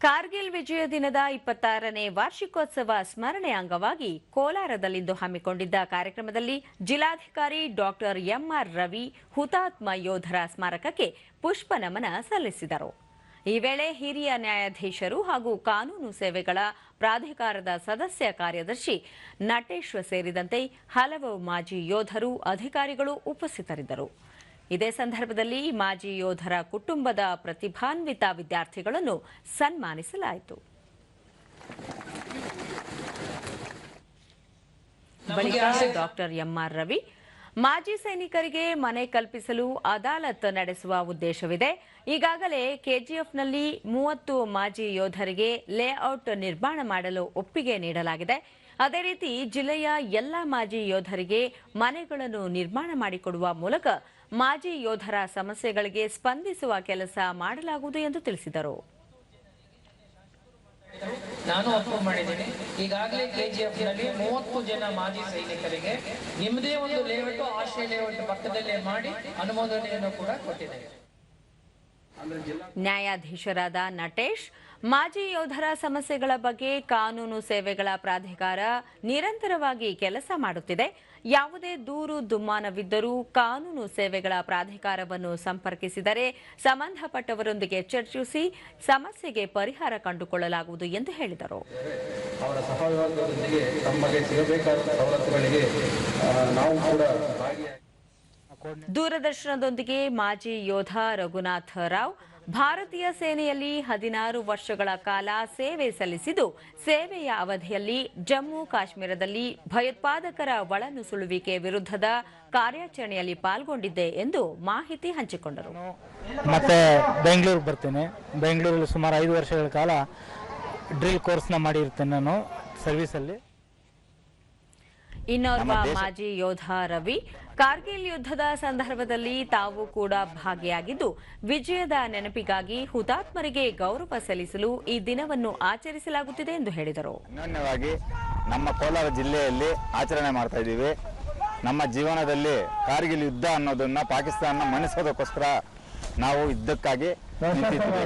ಕಾರ್ಗಿಲ್ ವಿಜಯ ದಿನದ ಇಪ್ಪತ್ತಾರನೇ ವಾರ್ಷಿಕೋತ್ಸವ ಸ್ಮರಣೆ ಅಂಗವಾಗಿ ಕೋಲಾರದಲ್ಲಿಂದು ಹಮ್ಮಿಕೊಂಡಿದ್ದ ಕಾರ್ಯಕ್ರಮದಲ್ಲಿ ಜಿಲ್ಲಾಧಿಕಾರಿ ಡಾಕ್ಟರ್ ಎಂಆರ್ ರವಿ, ಹುತಾತ್ಮ ಯೋಧರ ಸ್ಮಾರಕಕ್ಕೆ ಪುಷ್ಪ ನಮನ ಸಲ್ಲಿಸಿದರು. ಈ ವೇಳೆ ಹಿರಿಯ ನ್ಯಾಯಾಧೀಶರು ಹಾಗೂ ಕಾನೂನು ಸೇವೆಗಳ ಪ್ರಾಧಿಕಾರದ ಸದಸ್ಯ ಕಾರ್ಯದರ್ಶಿ ನಟೇಶ್ವ ಸೇರಿದಂತೆ ಹಲವು ಮಾಜಿ ಯೋಧರು, ಅಧಿಕಾರಿಗಳು ಉಪಸ್ಥಿತರಿದ್ದರು. ಇದೇ ಸಂದರ್ಭದಲ್ಲಿ ಮಾಜಿ ಯೋಧರ ಕುಟುಂಬದ ಪ್ರತಿಭಾನ್ವಿತ ವಿದ್ಯಾರ್ಥಿಗಳನ್ನು ಸನ್ಮಾನಿಸಲಾಯಿತು. ಬಳಿಕ ಡಾಕ್ಟರ್ ಎಂಆರ್ ರವಿ ಮಾಜಿ ಸೈನಿಕರಿಗೆ ಮನೆ ಕಲ್ಪಿಸಲು ಅದಾಲತ್ ನಡೆಸುವ ಉದ್ದೇಶವಿದೆ. ಈಗಾಗಲೇ ಕೆಜಿಎಫ್ನಲ್ಲಿ ಮೂವತ್ತು ಮಾಜಿ ಯೋಧರಿಗೆ ಲೇಔಟ್ ನಿರ್ಮಾಣ ಮಾಡಲು ಒಪ್ಪಿಗೆ ನೀಡಲಾಗಿದೆ. ಅದೇ ರೀತಿ ಜಿಲ್ಲೆಯ ಎಲ್ಲ ಮಾಜಿ ಯೋಧರಿಗೆ ಮನೆಗಳನ್ನು ನಿರ್ಮಾಣ ಮಾಡಿಕೊಡುವ ಮೂಲಕ ಮಾಜಿ ಯೋಧರ ಸಮಸ್ಯೆಗಳಿಗೆ ಸ್ಪಂದಿಸುವ ಕೆಲಸ ಮಾಡಲಾಗುವುದು ಎಂದು ತಿಳಿಸಿದರು. ನಾನು ಅಪ್ರೂವ್ ಮಾಡಿದ್ದೀನಿ. ಈಗಾಗಲೇ ಕೆ ಜಿ ಎಫ್ನಲ್ಲಿ ಮೂವತ್ತು ಜನ ಮಾಜಿ ಸೈನಿಕರಿಗೆ ನಿಮ್ಮದೇ ಒಂದು ಲೇಔಟ್ ಆಶ್ರಯ ಲೇಔಟ್ ಪಕ್ಕದಲ್ಲೇ ಮಾಡಿ ಅನುಮೋದನೆಯನ್ನು ಕೂಡ ಕೊಟ್ಟಿದ್ದೇವೆ ನ್ಯಾಯಾಧೀಶರಾದ ನಟೇಶ್, ಮಾಜಿ ಯೋಧರ ಸಮಸ್ಯೆಗಳ ಬಗ್ಗೆ ಕಾನೂನು ಸೇವೆಗಳ ಪ್ರಾಧಿಕಾರ ನಿರಂತರವಾಗಿ ಕೆಲಸ ಮಾಡುತ್ತಿದೆ. ಯಾವುದೇ ದೂರು, ದುಮ್ಮಾನವಿದ್ದರೂ ಕಾನೂನು ಸೇವೆಗಳ ಪ್ರಾಧಿಕಾರವನ್ನು ಸಂಪರ್ಕಿಸಿದರೆ ಸಂಬಂಧಪಟ್ಟವರೊಂದಿಗೆ ಚರ್ಚಿಸಿ ಸಮಸ್ಯೆಗೆ ಪರಿಹಾರ ಕಂಡುಕೊಳ್ಳಲಾಗುವುದು ಎಂದು ಹೇಳಿದರು. ಅವರ ಸಹಯೋಗದೊಂದಿಗೆ ತಮಗೆ ಸಿಗಬೇಕಾದ ಸವಲತ್ತುಗಳಿಗೆ ನಾವು ಕೂಡ ದೂರದರ್ಶನದೊಂದಿಗೆ ಮಾಜಿ ಯೋಧ ರಘುನಾಥ ರಾವ್ ಭಾರತೀಯ ಸೇನೆಯಲ್ಲಿ ಹದಿನಾರು ವರ್ಷಗಳ ಕಾಲ ಸೇವೆ ಸಲ್ಲಿಸಿದ್ದು, ಸೇವೆಯ ಅವಧಿಯಲ್ಲಿ ಜಮ್ಮು ಕಾಶ್ಮೀರದಲ್ಲಿ ಭಯೋತ್ಪಾದಕರ ಒಳನುಸುಳುವಿಕೆ ವಿರುದ್ಧದ ಕಾರ್ಯಾಚರಣೆಯಲ್ಲಿ ಪಾಲ್ಗೊಂಡಿದ್ದೆ ಎಂದು ಮಾಹಿತಿ ಹಂಚಿಕೊಂಡರು. ಮತ್ತೆ ಬೆಂಗಳೂರಿಗೆ ಬರ್ತೇನೆ. ಬೆಂಗಳೂರಲ್ಲಿ ಸುಮಾರು ಐದು ವರ್ಷಗಳ ಕಾಲ ಡ್ರಿಲ್ ಕೋರ್ಸ್ನ ಮಾಡಿರ್ತೇನೆ ನಾನು ಸರ್ವಿಸಲ್ಲಿ. ಇನ್ನೋರ್ವ ಮಾಜಿ ಯೋಧ ರವಿ ಕಾರ್ಗಿಲ್ ಯುದ್ಧದ ಸಂದರ್ಭದಲ್ಲಿ ತಾವು ಕೂಡ ಭಾಗಿಯಾಗಿದ್ದು ವಿಜಯದ ನೆನಪಿಗಾಗಿ ಹುತಾತ್ಮರಿಗೆ ಗೌರವ ಸಲ್ಲಿಸಲು ಈ ದಿನವನ್ನು ಆಚರಿಸಲಾಗುತ್ತಿದೆ ಎಂದು ಹೇಳಿದರು. ಅನ್ಯೋನ್ಯವಾಗಿ ನಮ್ಮ ಕೋಲಾರ ಜಿಲ್ಲೆಯಲ್ಲಿ ಆಚರಣೆ ಮಾಡ್ತಾ ಇದ್ದೀವಿ. ನಮ್ಮ ಜೀವನದಲ್ಲಿ ಕಾರ್ಗಿಲ್ ಯುದ್ಧ ಅನ್ನೋದನ್ನ ಪಾಕಿಸ್ತಾನ ಮನಸೋದಕ್ಕೋಸ್ಕರ ನಾವು ಯುದ್ಧಕ್ಕಾಗಿ ನಿಂತಿದ್ದೀವಿ.